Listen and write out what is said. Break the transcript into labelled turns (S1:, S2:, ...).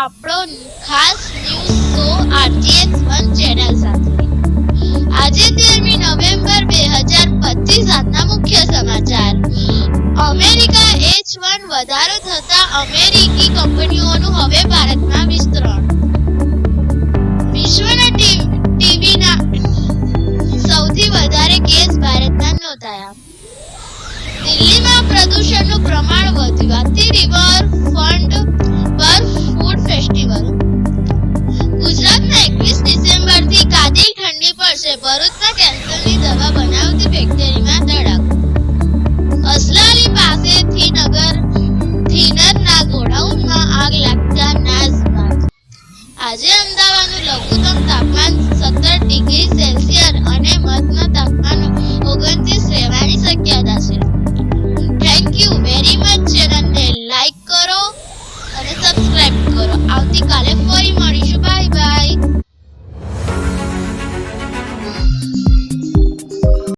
S1: આપણો ખાસ news show RTS one channel સાથે. આજે તેરમી નવેમ્બર બે હજાર પચીસ આજના મુખ્ય સમાચાર. અમેરિકા એચ વન વધારો થતા અમેરિકી કંપનીઓનું હવે ભારતમાં વિસ્તરણ. વિશ્વના ટીવીના સૌથી વધારે કેસ ભારતના નોંધાયા. પડશે ભરૂચમાં કેન્સરની દવા બનાવતી ફેક્ટરીમાં ધડક. અસલાલી પાસેથી નગર, થીનરના ગોડાઉનમાં આગ લાગતા નાસભાગ. આજે અમદાવાદનું લઘુત્તમ તાપમાન સત્તર ડિગ્રી સેલ્સિયસ અને મહત્તમ તાપમાન ઓગણત્રીસ રહેવાની શક્યતા છે. થેન્ક યુ વેરી મચ ચેનલને લાઈક કરો અને સબસ્ક્રાઇબ કરો. આવતીકાલે ફરી